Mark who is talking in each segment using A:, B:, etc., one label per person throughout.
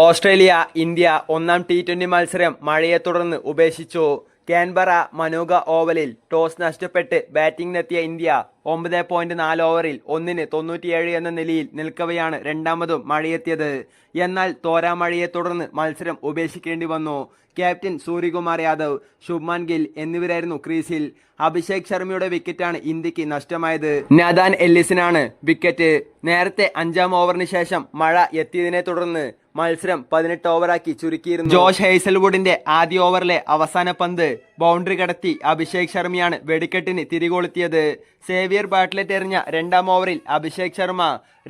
A: Australia India ഒന്നാം T twenty മത്സരം മഴയെ തുടർന്ന് ഉപേക്ഷിച്ചു. കാൻബറ മനോഗ ഓവലിൽ ടോസ് നഷ്ടപ്പെട്ട് ബാറ്റിംഗിനെത്തിയ ഇന്ത്യ ഒമ്പത് പോയിന്റ് നാല് ഓവറിൽ ഒന്നിന് തൊണ്ണൂറ്റിയേഴ് എന്ന നിലയിൽ നിൽക്കവെയാണ് രണ്ടാമതും മഴയെത്തിയത്. എന്നാൽ തോരാ മഴയെ തുടർന്ന് മത്സരം ഉപേക്ഷിക്കേണ്ടി വന്നു. ക്യാപ്റ്റൻ സൂര്യകുമാർ യാദവ് ശുഭ്മാൻ ഗിൽ എന്നിവരായിരുന്നു ക്രീസിൽ. അഭിഷേക് ശർമ്മയുടെ വിക്കറ്റാണ് ഇന്ത്യയ്ക്ക് നഷ്ടമായത്. നദാൻ എല്ലിസിനാണ് വിക്കറ്റ് നേരത്തെ അഞ്ചാം ഓവറിന് ശേഷം മഴ എത്തിയതിനെ തുടർന്ന് മത്സരം പതിനെട്ട് ഓവറാക്കി ചുരുക്കിയിരുന്നു. ജോഷ് ഹെയ്സൽവുഡിന്റെ ആദ്യ ഓവറിലെ അവസാന പന്ത് ബൗണ്ടറി കടത്തി അഭിഷേക് ശർമ്മയാണ് വെടിക്കെട്ടിന് തിരികൊളുത്തിയത്. സേവിയർ ബാറ്റ്ലെറ്റ് എറിഞ്ഞ രണ്ടാം ഓവറിൽ അഭിഷേക് ശർമ്മ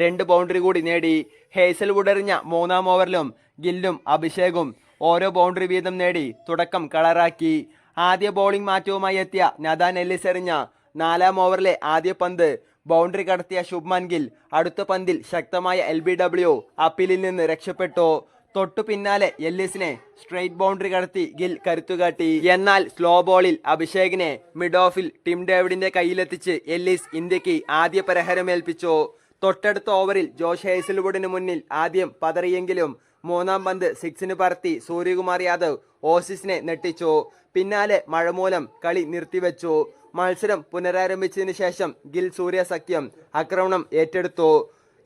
A: രണ്ട് ബൗണ്ടറി കൂടി നേടി. ഹേസൽവുഡ് എറിഞ്ഞ മൂന്നാം ഓവറിലും ഗില്ലും അഭിഷേകും ഓരോ ബൗണ്ടറി വീതം നേടി തുടക്കം കളറാക്കി. ആദ്യ ബൗളിംഗ് മാറ്റവുമായി എത്തിയ നദാൻ എല്ലിസ് എറിഞ്ഞ നാലാം ഓവറിലെ ആദ്യ പന്ത് ബൗണ്ടറി കടത്തിയ ശുഭ്മാൻ ഗിൽ അടുത്ത പന്തിൽ ശക്തമായ എൽ ബി ഡബ്ല്യു അപ്പീലിൽ നിന്ന് രക്ഷപ്പെട്ടു. തൊട്ടു പിന്നാലെ എല്ലിസിനെ സ്ട്രെയിറ്റ് ബൗണ്ടറി കടത്തി ഗിൽ കരുത്തുകാട്ടി എന്നാൽ സ്ലോ ബോളിൽ അഭിഷേകിനെ മിഡ് ഓഫിൽ ടിം ഡേവിഡിന്റെ കയ്യിലെത്തിച്ച് എല്ലിസ് ഇന്ത്യയ്ക്ക് ആദ്യ പരഹരമേൽപ്പിച്ചു. തൊട്ടടുത്ത ഓവറിൽ ജോഷ് ഹേസൽവുഡിന് മുന്നിൽ ആദ്യം പതറിയെങ്കിലും മൂന്നാം പന്ത് സിക്സിന് പറത്തി സൂര്യകുമാർ യാദവ് ഓസീസിനെ നെട്ടിച്ചു പിന്നാലെ മഴ മൂലം കളി നിർത്തിവെച്ചു. മത്സരം പുനരാരംഭിച്ചതിന് ശേഷം ഗിൽ സൂര്യ സഖ്യം ആക്രമണം ഏറ്റെടുത്തു.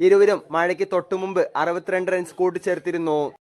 A: ഇരുവരും മഴയ്ക്ക് തൊട്ടുമുമ്പ് അറുപത്തിരണ്ട് റൺസ് കൂട്ടിച്ചേർത്തിരുന്നു.